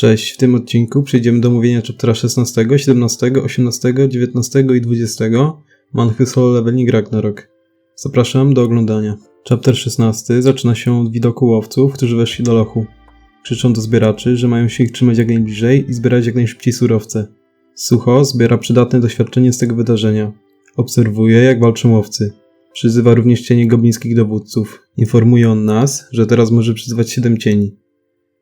Cześć, w tym odcinku przejdziemy do omówienia chaptera 16, 17, 18, 19 i 20 Manhy Solo Leveling Ragnarok. Zapraszam do oglądania. Chapter 16 zaczyna się od widoku łowców, którzy weszli do lochu. Krzyczą do zbieraczy, że mają się ich trzymać jak najbliżej i zbierać jak najszybciej surowce. Sucho zbiera przydatne doświadczenie z tego wydarzenia. Obserwuje, jak walczą łowcy. Przyzywa również cienie goblińskich dowódców. Informuje on nas, że teraz może przyzywać siedem cieni.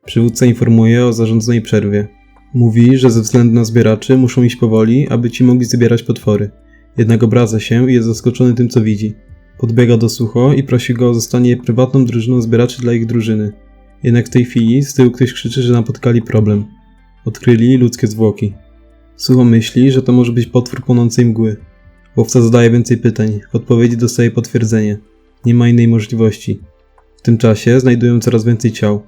Przywódca informuje o zarządzonej przerwie. Mówi, że ze względu na zbieraczy muszą iść powoli, aby ci mogli zbierać potwory. Jednak obraca się i jest zaskoczony tym, co widzi. Podbiega do Sucho i prosi go o zostanie prywatną drużyną zbieraczy dla ich drużyny. Jednak w tej chwili z tyłu ktoś krzyczy, że napotkali problem. Odkryli ludzkie zwłoki. Sucho myśli, że to może być potwór płonącej mgły. Łowca zadaje więcej pytań. W odpowiedzi dostaje potwierdzenie. Nie ma innej możliwości. W tym czasie znajdują coraz więcej ciał.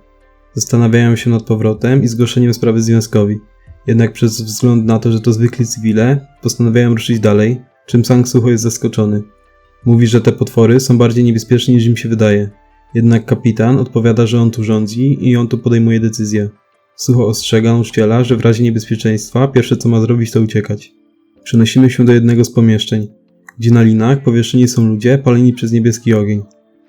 Zastanawiają się nad powrotem i zgłoszeniem sprawy związkowi. Jednak przez wzgląd na to, że to zwykli cywile, postanawiają ruszyć dalej, czym Sang Sucho jest zaskoczony. Mówi, że te potwory są bardziej niebezpieczne niż im się wydaje. Jednak kapitan odpowiada, że on tu rządzi i on tu podejmuje decyzję. Sucho ostrzega nauczyciela, że w razie niebezpieczeństwa pierwsze co ma zrobić to uciekać. Przenosimy się do jednego z pomieszczeń, gdzie na linach powieszeni są ludzie paleni przez niebieski ogień.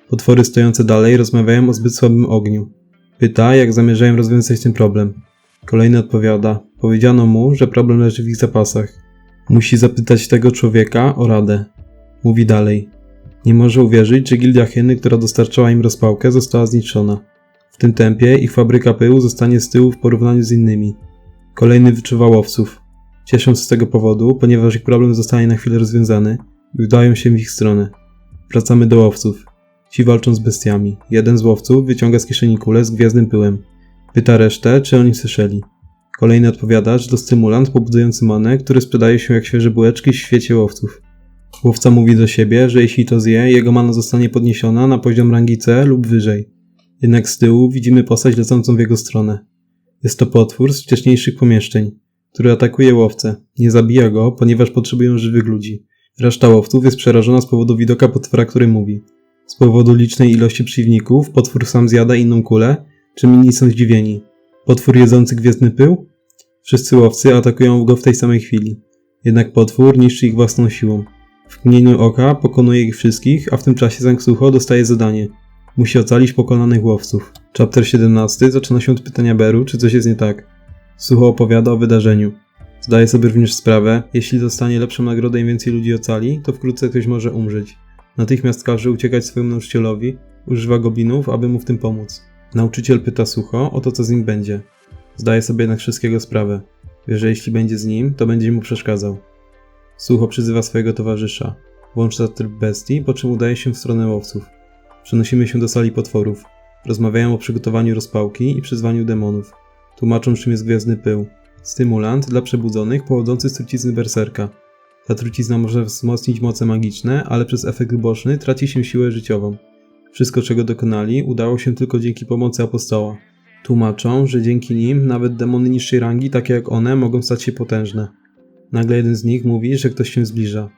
Potwory stojące dalej rozmawiają o zbyt słabym ogniu. Pyta, jak zamierzają rozwiązać ten problem. Kolejny odpowiada. Powiedziano mu, że problem leży w ich zapasach. Musi zapytać tego człowieka o radę. Mówi dalej. Nie może uwierzyć, że gildia Hyny, która dostarczała im rozpałkę, została zniszczona. W tym tempie ich fabryka pyłu zostanie z tyłu w porównaniu z innymi. Kolejny wyczuwa łowców. Cieszą się z tego powodu, ponieważ ich problem zostanie na chwilę rozwiązany i udają się w ich stronę. Wracamy do łowców. Ci walczą z bestiami. Jeden z łowców wyciąga z kieszeni kulę z gwiazdnym pyłem. Pyta resztę, czy oni słyszeli. Kolejny odpowiada, że to stymulant pobudzający manę, który sprzedaje się jak świeże bułeczki w świecie łowców. Łowca mówi do siebie, że jeśli to zje, jego mana zostanie podniesiona na poziom rangi C lub wyżej. Jednak z tyłu widzimy postać lecącą w jego stronę. Jest to potwór z wcześniejszych pomieszczeń, który atakuje łowcę. Nie zabija go, ponieważ potrzebują żywych ludzi. Reszta łowców jest przerażona z powodu widoka potwora, który mówi. Z powodu licznej ilości przeciwników potwór sam zjada inną kulę, czym inni są zdziwieni. Potwór jedzący gwiezdny pył? Wszyscy łowcy atakują go w tej samej chwili. Jednak potwór niszczy ich własną siłą. W mgnieniu oka pokonuje ich wszystkich, a w tym czasie Zangsucho dostaje zadanie. Musi ocalić pokonanych łowców. Chapter 17 zaczyna się od pytania Beru, czy coś jest nie tak. Sucho opowiada o wydarzeniu. Zdaje sobie również sprawę, jeśli dostanie lepszą nagrodę i więcej ludzi ocali, to wkrótce ktoś może umrzeć. Natychmiast każe uciekać swojemu nauczycielowi, używa goblinów, aby mu w tym pomóc. Nauczyciel pyta sucho o to, co z nim będzie. Zdaje sobie jednak wszystkiego sprawę. Wie, że jeśli będzie z nim, to będzie mu przeszkadzał. Sucho przyzywa swojego towarzysza. Włącza tryb bestii, po czym udaje się w stronę łowców. Przenosimy się do sali potworów. Rozmawiają o przygotowaniu rozpałki i przyzwaniu demonów. Tłumaczą, czym jest gwiazdny pył. Stymulant dla przebudzonych pochodzący z trucizny berserka. Ta trucizna może wzmocnić moce magiczne, ale przez efekt boczny traci się siłę życiową. Wszystko, czego dokonali, udało się tylko dzięki pomocy apostoła. Tłumaczą, że dzięki nim nawet demony niższej rangi, takie jak one, mogą stać się potężne. Nagle jeden z nich mówi, że ktoś się zbliża.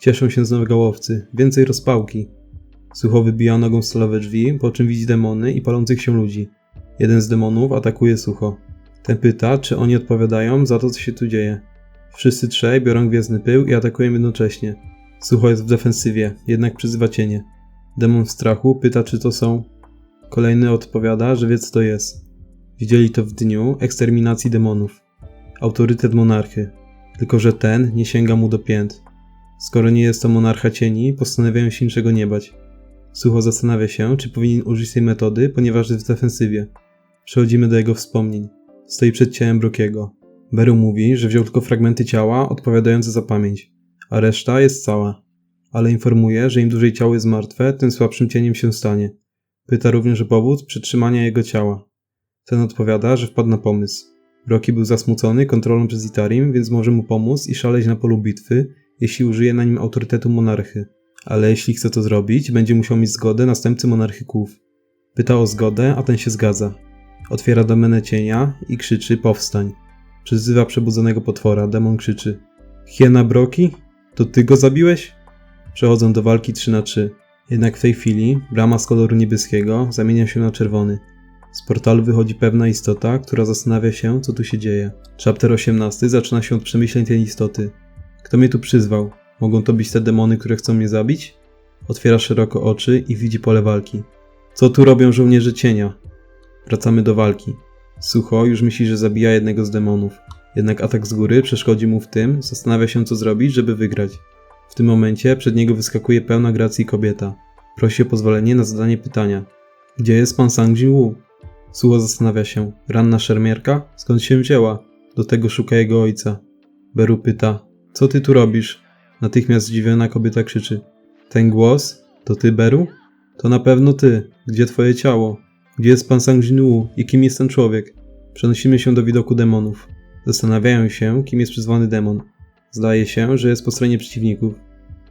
Cieszą się z nowego łowcy. Więcej rozpałki. Sucho wybija nogą stalowe drzwi, po czym widzi demony i palących się ludzi. Jeden z demonów atakuje Sucho. Ten pyta, czy oni odpowiadają za to, co się tu dzieje. Wszyscy trzej biorą gwiezdny pył i atakują jednocześnie. Sucho jest w defensywie, jednak przyzywa cienie. Demon w strachu pyta, czy to są. Kolejny odpowiada, że wie co to jest. Widzieli to w dniu eksterminacji demonów. Autorytet monarchy. Tylko, że ten nie sięga mu do pięt. Skoro nie jest to monarcha cieni, postanawiają się niczego nie bać. Sucho zastanawia się, czy powinien użyć tej metody, ponieważ jest w defensywie. Przechodzimy do jego wspomnień. Stoi przed ciałem Brokiego. Beru mówi, że wziął tylko fragmenty ciała odpowiadające za pamięć, a reszta jest cała. Ale informuje, że im dłużej ciało jest martwe, tym słabszym cieniem się stanie. Pyta również o powód przetrzymania jego ciała. Ten odpowiada, że wpadł na pomysł. Rocky był zasmucony kontrolą przez Itarim, więc może mu pomóc i szaleć na polu bitwy, jeśli użyje na nim autorytetu monarchy. Ale jeśli chce to zrobić, będzie musiał mieć zgodę następcy monarchików. Pyta o zgodę, a ten się zgadza. Otwiera domenę cienia i krzyczy powstań. Przyzywa przebudzonego potwora, demon krzyczy. Hiena Broki? To ty go zabiłeś? Przechodzą do walki 3 na 3. Jednak w tej chwili brama z koloru niebieskiego zamienia się na czerwony. Z portalu wychodzi pewna istota, która zastanawia się, co tu się dzieje. Chapter 18 zaczyna się od przemyśleń tej istoty. Kto mnie tu przyzwał? Mogą to być te demony, które chcą mnie zabić? Otwiera szeroko oczy i widzi pole walki. Co tu robią żołnierze cienia? Wracamy do walki. Sucho już myśli, że zabija jednego z demonów. Jednak atak z góry przeszkodzi mu w tym, zastanawia się co zrobić, żeby wygrać. W tym momencie przed niego wyskakuje pełna gracji kobieta. Prosi o pozwolenie na zadanie pytania. Gdzie jest pan Sang Jin-woo? Sucho zastanawia się. Ranna szermierka? Skąd się wzięła? Do tego szuka jego ojca. Beru pyta. Co ty tu robisz? Natychmiast zdziwiona kobieta krzyczy. Ten głos? To ty, Beru? To na pewno ty. Gdzie twoje ciało? Gdzie jest pan Sang Jin-woo i kim jest ten człowiek? Przenosimy się do widoku demonów. Zastanawiają się, kim jest przyzwany demon. Zdaje się, że jest po stronie przeciwników.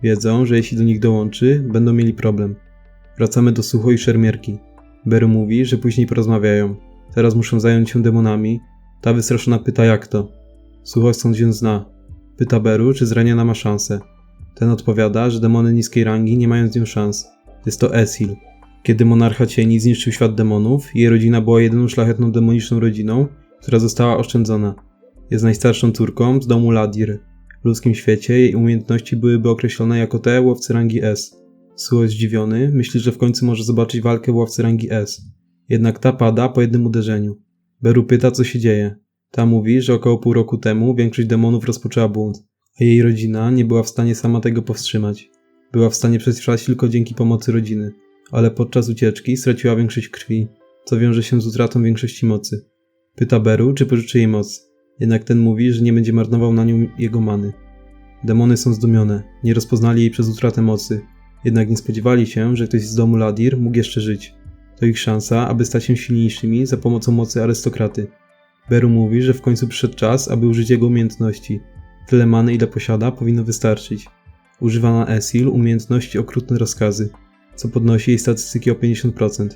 Wiedzą, że jeśli do nich dołączy, będą mieli problem. Wracamy do Sucho i Szermierki. Beru mówi, że później porozmawiają. Teraz muszą zająć się demonami. Ta wystraszona pyta jak to. Sucho stąd się zna. Pyta Beru, czy zraniona ma szansę. Ten odpowiada, że demony niskiej rangi nie mają z nią szans. Jest to Esil. Kiedy monarcha cieni zniszczył świat demonów, jej rodzina była jedyną szlachetną demoniczną rodziną, która została oszczędzona. Jest najstarszą córką z domu Ladir. W ludzkim świecie jej umiejętności byłyby określone jako te łowcy rangi S. Suo zdziwiony, myśli, że w końcu może zobaczyć walkę łowcy rangi S. Jednak ta pada po jednym uderzeniu. Beru pyta, co się dzieje. Ta mówi, że około pół roku temu większość demonów rozpoczęła bunt, a jej rodzina nie była w stanie sama tego powstrzymać. Była w stanie przetrwać tylko dzięki pomocy rodziny, ale podczas ucieczki straciła większość krwi, co wiąże się z utratą większości mocy. Pyta Beru, czy pożyczy jej moc. Jednak ten mówi, że nie będzie marnował na nią jego many. Demony są zdumione, nie rozpoznali jej przez utratę mocy, jednak nie spodziewali się, że ktoś z domu Ladir mógł jeszcze żyć. To ich szansa, aby stać się silniejszymi za pomocą mocy arystokraty. Beru mówi, że w końcu przyszedł czas, aby użyć jego umiejętności. Tyle many, ile posiada, powinno wystarczyć. Używa na Esil umiejętności okrutne rozkazy, co podnosi jej statystyki o 50%,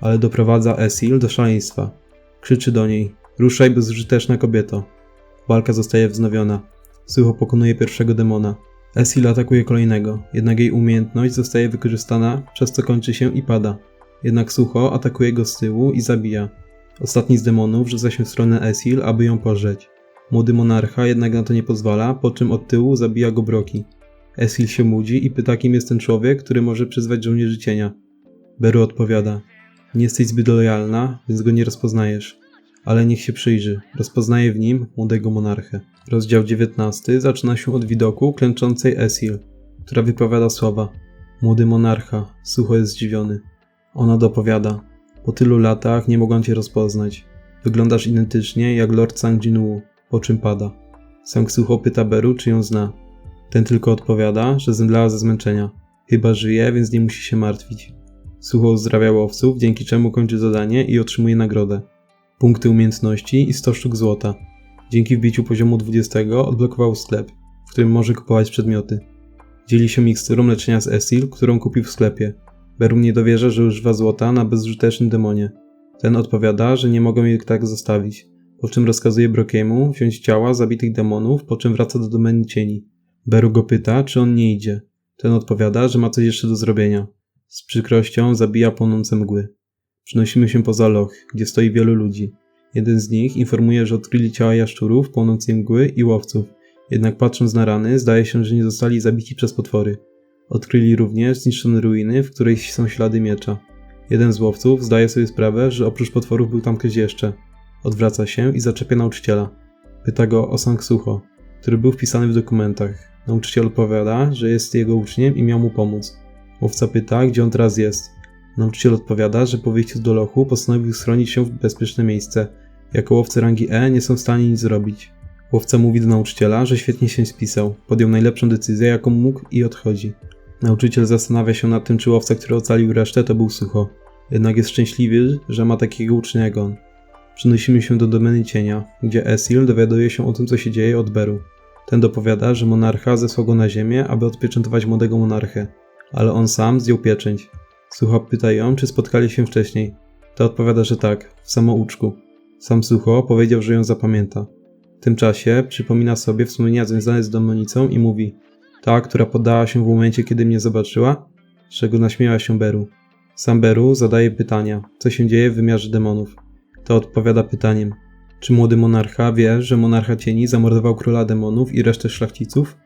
ale doprowadza Esil do szaleństwa. Krzyczy do niej: Ruszaj, bezużyteczna kobieto. Walka zostaje wznowiona. Sucho pokonuje pierwszego demona. Esil atakuje kolejnego, jednak jej umiejętność zostaje wykorzystana, przez co kończy się i pada. Jednak Sucho atakuje go z tyłu i zabija. Ostatni z demonów rzuca się w stronę Esil, aby ją pożreć. Młody monarcha jednak na to nie pozwala, po czym od tyłu zabija go Broki. Esil się budzi i pyta, kim jest ten człowiek, który może przyzwać żołnierzy cienia. Beru odpowiada: Nie jesteś zbyt lojalna, więc go nie rozpoznajesz. Ale niech się przyjrzy, rozpoznaje w nim młodego monarchę. Rozdział 19 zaczyna się od widoku klęczącej Esil, która wypowiada słowa. Młody monarcha, sucho jest zdziwiony. Ona dopowiada: Po tylu latach nie mogłam cię rozpoznać. Wyglądasz identycznie jak Lord Sang Jinwoo, po czym pada. Sang Sucho pyta Beru, czy ją zna. Ten tylko odpowiada, że zemdlała ze zmęczenia. Chyba żyje, więc nie musi się martwić. Sucho uzdrawia łowców, dzięki czemu kończy zadanie i otrzymuje nagrodę. Punkty umiejętności i 100 sztuk złota. Dzięki wbiciu poziomu 20 odblokował sklep, w którym może kupować przedmioty. Dzieli się miksturą leczenia z Esil, którą kupił w sklepie. Berum nie dowierza, że używa złota na bezużytecznym demonie. Ten odpowiada, że nie mogą jej tak zostawić, po czym rozkazuje Brokiemu wziąć ciała zabitych demonów, po czym wraca do domeny cieni. Beru go pyta, czy on nie idzie. Ten odpowiada, że ma coś jeszcze do zrobienia. Z przykrością zabija płonące mgły. Przenosimy się poza loch, gdzie stoi wielu ludzi. Jeden z nich informuje, że odkryli ciała jaszczurów, płonącej mgły i łowców. Jednak patrząc na rany, zdaje się, że nie zostali zabici przez potwory. Odkryli również zniszczone ruiny, w których są ślady miecza. Jeden z łowców zdaje sobie sprawę, że oprócz potworów był tam ktoś jeszcze. Odwraca się i zaczepia nauczyciela. Pyta go o Sang Sucho, który był wpisany w dokumentach. Nauczyciel odpowiada, że jest jego uczniem i miał mu pomóc. Łowca pyta, gdzie on teraz jest. Nauczyciel odpowiada, że po wyjściu do lochu postanowił schronić się w bezpieczne miejsce. Jako łowcy rangi E nie są w stanie nic zrobić. Łowca mówi do nauczyciela, że świetnie się spisał, podjął najlepszą decyzję, jaką mógł i odchodzi. Nauczyciel zastanawia się nad tym, czy łowca, który ocalił resztę, to był sucho. Jednak jest szczęśliwy, że ma takiego ucznia jak on. Przenosimy się do domeny cienia, gdzie Esil dowiaduje się o tym, co się dzieje od Beru. Ten dopowiada, że monarcha zesłał go na ziemię, aby odpieczętować młodego monarchę, ale on sam zdjął pieczęć. Sucho pyta ją, czy spotkali się wcześniej. Ta odpowiada, że tak, w samouczku. Sam Sucho powiedział, że ją zapamięta. W tym czasie przypomina sobie wspomnienia związane z demonicą i mówi ta, która poddała się w momencie, kiedy mnie zobaczyła? Z czego naśmiała się Beru. Samberu zadaje pytania, co się dzieje w wymiarze demonów. To odpowiada pytaniem, czy młody monarcha wie, że monarcha cieni zamordował króla demonów i resztę szlachciców?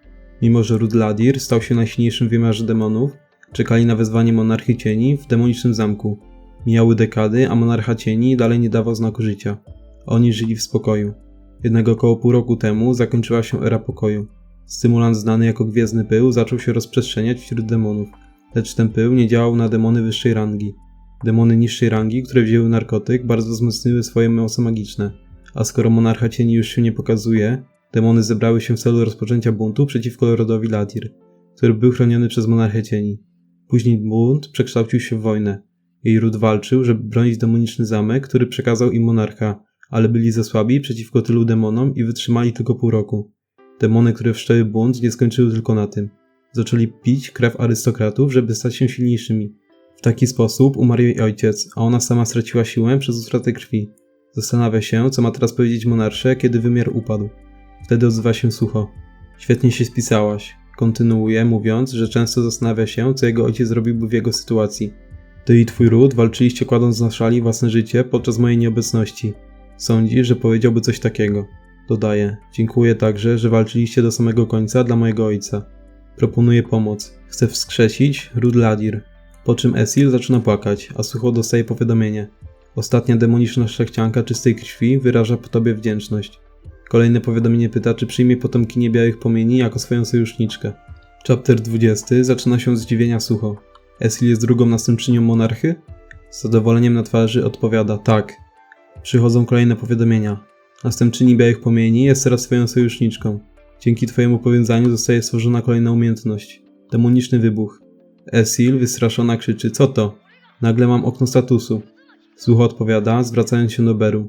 Mimo, że Rudladir stał się najsilniejszym wymiarze demonów, czekali na wezwanie monarchy cieni w demonicznym zamku. Mijały dekady, a monarcha cieni dalej nie dawał znaku życia. Oni żyli w spokoju. Jednak około pół roku temu zakończyła się era pokoju. Stymulant znany jako gwiezdny pył zaczął się rozprzestrzeniać wśród demonów, lecz ten pył nie działał na demony wyższej rangi. Demony niższej rangi, które wzięły narkotyk, bardzo wzmocniły swoje moce magiczne. A skoro monarcha cieni już się nie pokazuje, demony zebrały się w celu rozpoczęcia buntu przeciwko rodowi Ladir, który był chroniony przez monarchę cieni. Później bunt przekształcił się w wojnę. Jej ród walczył, żeby bronić demoniczny zamek, który przekazał im monarcha, ale byli za słabi przeciwko tylu demonom i wytrzymali tylko pół roku. Demony, które wszczęły bunt, nie skończyły tylko na tym. Zaczęli pić krew arystokratów, żeby stać się silniejszymi. W taki sposób umarł jej ojciec, a ona sama straciła siłę przez utratę krwi. Zastanawia się, co ma teraz powiedzieć monarsze, kiedy wymiar upadł. Wtedy odzywa się sucho. Świetnie się spisałaś. Kontynuuje, mówiąc, że często zastanawia się, co jego ojciec zrobiłby w jego sytuacji. Ty i twój ród walczyliście kładąc na szali własne życie podczas mojej nieobecności. Sądzi, że powiedziałby coś takiego. Dodaje, dziękuję także, że walczyliście do samego końca dla mojego ojca. Proponuje pomoc. Chce wskrzesić Rudladir. Po czym Esil zaczyna płakać, a Sucho dostaje powiadomienie. Ostatnia demoniczna szlachcianka czystej krwi wyraża po tobie wdzięczność. Kolejne powiadomienie pyta, czy przyjmie potomkinię białych płomieni jako swoją sojuszniczkę. Chapter 20 zaczyna się z zdziwienia Sucho. Esil jest drugą następczynią monarchy? Z zadowoleniem na twarzy odpowiada tak. Przychodzą kolejne powiadomienia. Następczyni białych płomieni jest teraz swoją sojuszniczką. Dzięki twojemu powiązaniu zostaje stworzona kolejna umiejętność. Demoniczny wybuch. Esil wystraszona krzyczy, co to? Nagle mam okno statusu. Sucho odpowiada, zwracając się do Beru.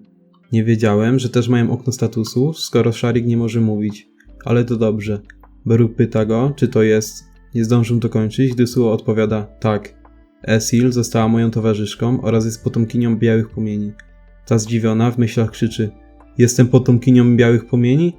Nie wiedziałem, że też mają okno statusu, skoro Sharik nie może mówić. Ale to dobrze. Beru pyta go, czy to jest. Nie zdążę dokończyć, gdy Suho odpowiada, tak. Esil została moją towarzyszką oraz jest potomkinią białych płomieni. Ta zdziwiona w myślach krzyczy, jestem potomkinią białych płomieni?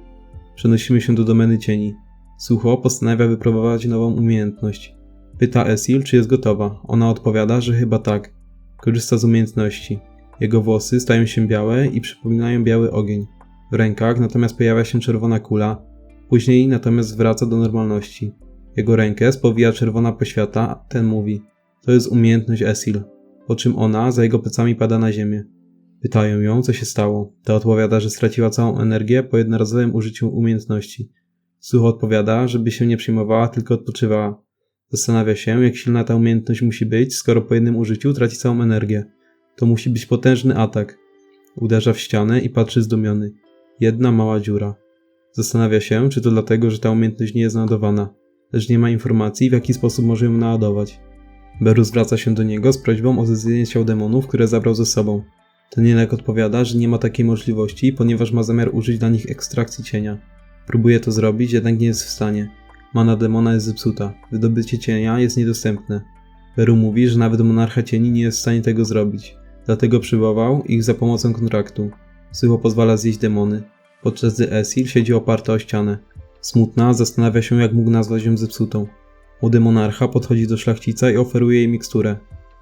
Przenosimy się do domeny cieni. Sucho postanawia wypróbować nową umiejętność. Pyta Esil, czy jest gotowa. Ona odpowiada, że chyba tak. Korzysta z umiejętności. Jego włosy stają się białe i przypominają biały ogień. W rękach natomiast pojawia się czerwona kula, później natomiast wraca do normalności. Jego rękę spowija czerwona poświata, ten mówi: To jest umiejętność Esil. Po czym ona za jego plecami pada na ziemię. Pytają ją, co się stało. Ta odpowiada, że straciła całą energię po jednorazowym użyciu umiejętności. Sucho odpowiada, żeby się nie przejmowała, tylko odpoczywała. Zastanawia się, jak silna ta umiejętność musi być, skoro po jednym użyciu traci całą energię. To musi być potężny atak. Uderza w ścianę i patrzy zdumiony. Jedna mała dziura. Zastanawia się, czy to dlatego, że ta umiejętność nie jest naładowana, lecz nie ma informacji, w jaki sposób może ją naładować. Beru zwraca się do niego z prośbą o zezwolenie ciał demonów, które zabrał ze sobą. Ten jednak odpowiada, że nie ma takiej możliwości, ponieważ ma zamiar użyć dla nich ekstrakcji cienia. Próbuje to zrobić, jednak nie jest w stanie. Mana demona jest zepsuta. Wydobycie cienia jest niedostępne. Beru mówi, że nawet monarcha cieni nie jest w stanie tego zrobić. Dlatego przywołał ich za pomocą kontraktu. Psycho pozwala zjeść demony, podczas gdy Esil siedzi oparta o ścianę. Smutna zastanawia się, jak mógł nazwać ją zepsutą. Młody monarcha podchodzi do szlachcica i oferuje jej miksturę.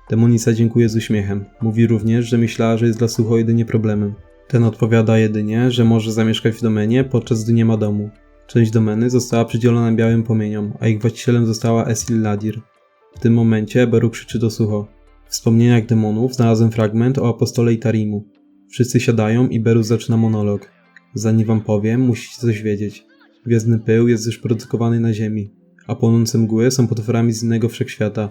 Demonica dziękuję z uśmiechem. Mówi również, że myślała, że jest dla Sucho jedynie problemem. Ten odpowiada jedynie, że może zamieszkać w domenie, podczas gdy nie ma domu. Część domeny została przydzielona białym płomieniom, a ich właścicielem została Esil Ladir. W tym momencie Beru krzyczy do Sucho. W wspomnieniach demonów znalazłem fragment o apostole Itarimu. Wszyscy siadają i Beru zaczyna monolog. Zanim wam powiem, musicie coś wiedzieć. Gwiezdny pył jest już produkowany na Ziemi, a płonące mgły są potworami z innego wszechświata.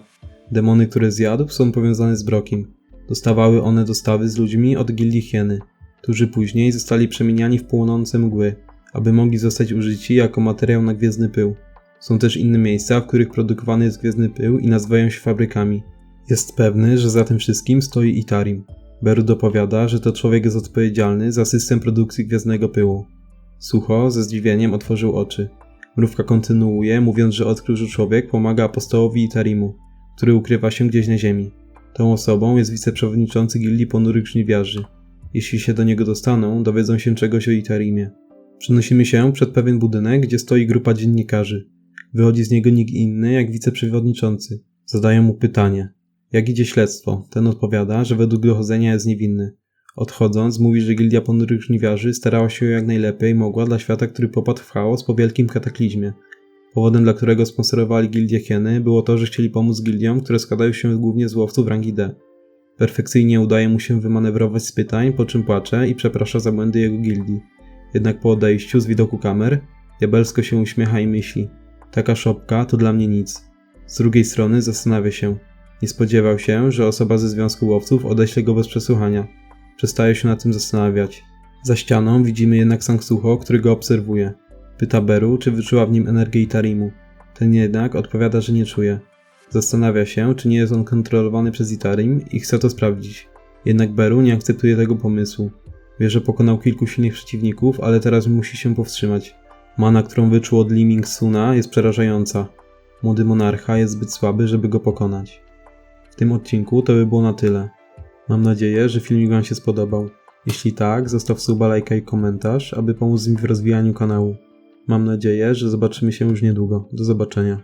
Demony, które zjadł, są powiązane z Brokim. Dostawały one dostawy z ludźmi od gildii Hieny, którzy później zostali przemieniani w płonące mgły, aby mogli zostać użyci jako materiał na gwiezdny pył. Są też inne miejsca, w których produkowany jest gwiezdny pył i nazywają się fabrykami. Jest pewny, że za tym wszystkim stoi Itarim. Beru dopowiada, że to człowiek jest odpowiedzialny za system produkcji gwiezdnego pyłu. Sucho ze zdziwieniem otworzył oczy. Mrówka kontynuuje, mówiąc, że odkrył, że człowiek pomaga apostołowi Itarimu, który ukrywa się gdzieś na ziemi. Tą osobą jest wiceprzewodniczący gildii ponurych żniwiarzy. Jeśli się do niego dostaną, dowiedzą się czegoś o Itarimie. Przenosimy się przed pewien budynek, gdzie stoi grupa dziennikarzy. Wychodzi z niego nikt inny jak wiceprzewodniczący. Zadają mu pytanie. Jak idzie śledztwo? Ten odpowiada, że według dochodzenia jest niewinny. Odchodząc, mówi, że Gildia Ponurych Żniwiarzy starała się jak najlepiej mogła dla świata, który popadł w chaos po wielkim kataklizmie. Powodem, dla którego sponsorowali Gildię Hieny, było to, że chcieli pomóc gildiom, które składają się głównie z łowców rangi D. Perfekcyjnie udaje mu się wymanewrować z pytań, po czym płacze i przeprasza za błędy jego gildii. Jednak po odejściu z widoku kamer, diabelsko się uśmiecha i myśli: Taka szopka to dla mnie nic. Z drugiej strony zastanawia się. Nie spodziewał się, że osoba ze Związku Łowców odeśle go bez przesłuchania. Przestaje się na tym zastanawiać. Za ścianą widzimy jednak Sangsuho, który go obserwuje. Pyta Beru, czy wyczuła w nim energię Itarimu. Ten jednak odpowiada, że nie czuje. Zastanawia się, czy nie jest on kontrolowany przez Itarim i chce to sprawdzić. Jednak Beru nie akceptuje tego pomysłu. Wie, że pokonał kilku silnych przeciwników, ale teraz musi się powstrzymać. Mana, którą wyczuł od Li Ming-suna jest przerażająca. Młody monarcha jest zbyt słaby, żeby go pokonać. W tym odcinku to by było na tyle. Mam nadzieję, że filmik Wam się spodobał. Jeśli tak, zostaw suba, lajka i komentarz, aby pomóc mi w rozwijaniu kanału. Mam nadzieję, że zobaczymy się już niedługo. Do zobaczenia.